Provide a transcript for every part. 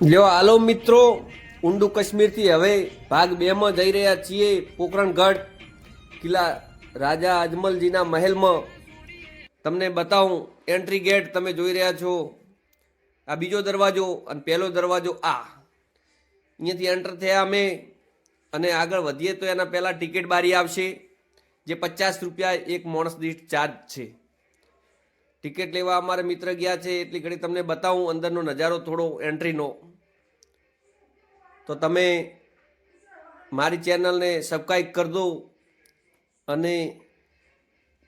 લ્યો, હાલો મિત્રો. ઊંડું કાશ્મીરથી હવે ભાગ બેમાં જઈ રહ્યા છીએ પોખરણગઢ કિલ્લા રાજા અજમલજીના મહેલમાં. તમને બતાવું એન્ટ્રી ગેટ તમે જોઈ રહ્યા છો. આ બીજો દરવાજો અને પહેલો દરવાજો આ. અહીંયાથી એન્ટર થયા અમે અને આગળ વધીએ તો એના પહેલાં ટિકિટ બારી આવશે, જે પચાસ રૂપિયા એક માણસ દીઠ ચાર્જ છે. ટિકિટ લેવા અમારા મિત્ર ગયા છે, એટલી ઘડી તમને બતાવું, અંદરનો નજારો થોડો એન્ટ્રીનો તો તમે મારી ચેનલને સબસ્ક્રાઈબ કરી દો અને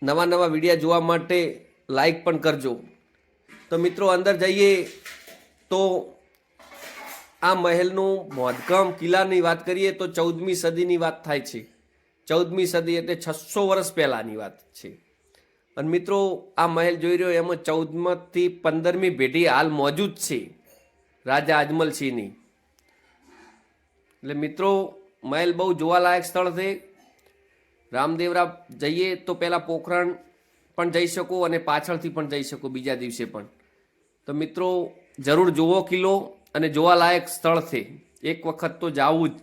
નવા નવા વિડીયા જોવા માટે લાઈક પણ કરજો. તો મિત્રો, અંદર જઈએ તો આ મહેલનું બાંધકામ કિલ્લાની વાત કરીએ તો ચૌદમી સદીની વાત થાય છે. ચૌદમી સદી એટલે છસો વર્ષ પહેલાંની વાત છે. અને મિત્રો, આ મહેલ જોઈ રહ્યો, એમાં ચૌદમાંથી પંદરમી પેઢી હાલ મોજૂદ છે. રાજા અજમલસિંહની. એટલે મિત્રો, મહેલ બહુ જોવાલાયક સ્થળ છે. રામદેવરા જઈએ તો પહેલાં પોખરણ પણ જઈ શકો અને પાછળથી પણ જઈ શકો બીજા દિવસે પણ. તો મિત્રો, જરૂર જુઓ કિલ્લો અને જોવાલાયક સ્થળ છે. એક વખત તો જાવું જ.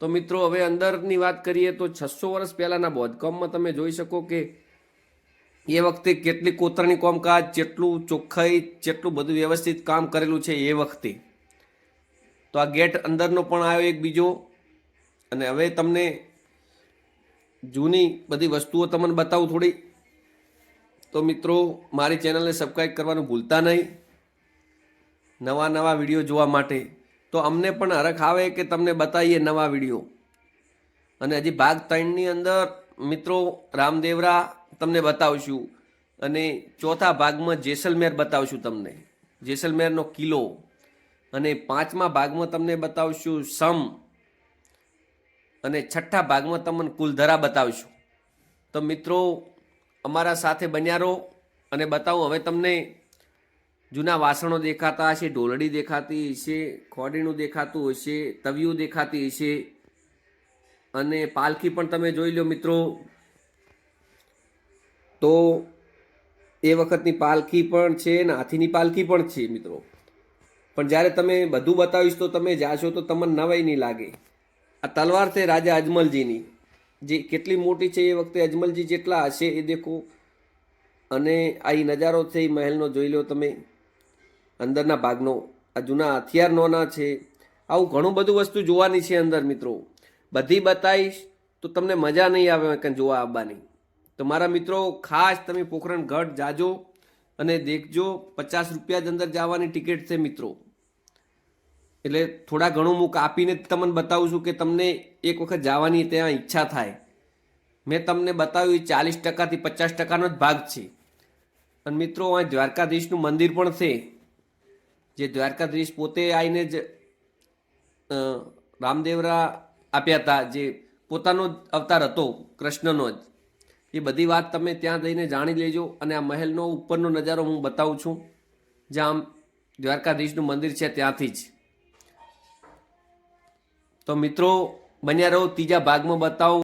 તો મિત્રો, હવે અંદરની વાત કરીએ તો છસો વર્ષ પહેલાંના બાંધકામમાં તમે જોઈ શકો કે એ વખતે કેટલી કોતરણી કામકાજ, જેટલું ચોખ્ખાઈ, જેટલું બધું વ્યવસ્થિત કામ કરેલું છે એ વખતે. તો આ ગેટ અંદરનો પણ આવ્યો એક બીજો. અને હવે તમને જૂની બધી વસ્તુઓ તમને બતાવું થોડી. તો મિત્રો, મારી ચેનલને સબસ્ક્રાઈબ કરવાનું ભૂલતા નહીં. નવા નવા વીડિયો જોવા માટે. તો અમને પણ હરખ આવે કે તમને બતાવીએ નવા વીડિયો. અને હજી ભાગ ત્રણની અંદર મિત્રો રામદેવરા તમને બતાવશું. અને ચોથા ભાગમાં જેસલમેર બતાવશું તમને. જેસલમેરનો કિલ્લો. અને પાંચમા ભાગમાં તમને બતાવશું સમ. અને છઠ્ઠા ભાગમાં તમને કુલધરા બતાવશું. તો મિત્રો, અમારા સાથે બન્યા રહો અને બતાવું, હવે તમને જૂના વાસણો દેખાતા હશે, ઢોલડી દેખાતી હશે, ખોડીનું દેખાતું હશે, તવિયું દેખાતી હશે. અને પાલખી પણ તમે જોઈ લો મિત્રો. તો એ વખતની પાલખી પણ છે ને હાથીની પાલખી પણ છે મિત્રો. પણ જ્યારે તમે બધું બતાવીશ તો તમે જાશો તો તમને નવાઈ નહીં લાગે. આ તલવાર છે રાજા અજમલજીની. જે કેટલી મોટી છે એ વખતે અજમલજી જેટલા હશે એ દેખો. અને આ નજારો છે એ મહેલનો જોઈ લો તમે. અંદરના ભાગનો. આ જૂના હથિયાર નોના છે. આવું ઘણું બધું વસ્તુ જોવાની છે અંદર મિત્રો. બધી બતાવીશ તો તમને મજા નહીં આવે કંઈ જોવા આવવાની. તો મારા મિત્રો, ખાસ તમે પોખરણ ગઢ જાજો. અને દેખજો, પચાસ રૂપિયા જ અંદર જવાની ટિકિટ છે મિત્રો. એટલે થોડા ઘણું હું કાપીને તમને બતાવું છું કે તમને એક વખત જવાની ત્યાં ઈચ્છા થાય. મેં તમને બતાવ્યું ચાલીસ ટકાથી પચાસ ટકાનો જ ભાગ છે. અને મિત્રો, આ દ્વારકાધીશનું મંદિર પણ છે. જે દ્વારકાધીશ પોતે આવીને જ રામદેવરા આપ્યા હતા, જે પોતાનો જ અવતાર હતો, કૃષ્ણનો જ. એ બધી વાત તમે ત્યાં જઈને જાણી લેજો અને આ મહેલનો ઉપરનો નજારો હું બતાવું છું, જ્યાં દ્વારકાધીશનું મંદિર છે ત્યાંથી જ. તો મિત્રો, બન્યા રહો, ત્રીજા ભાગમાં બતાવું.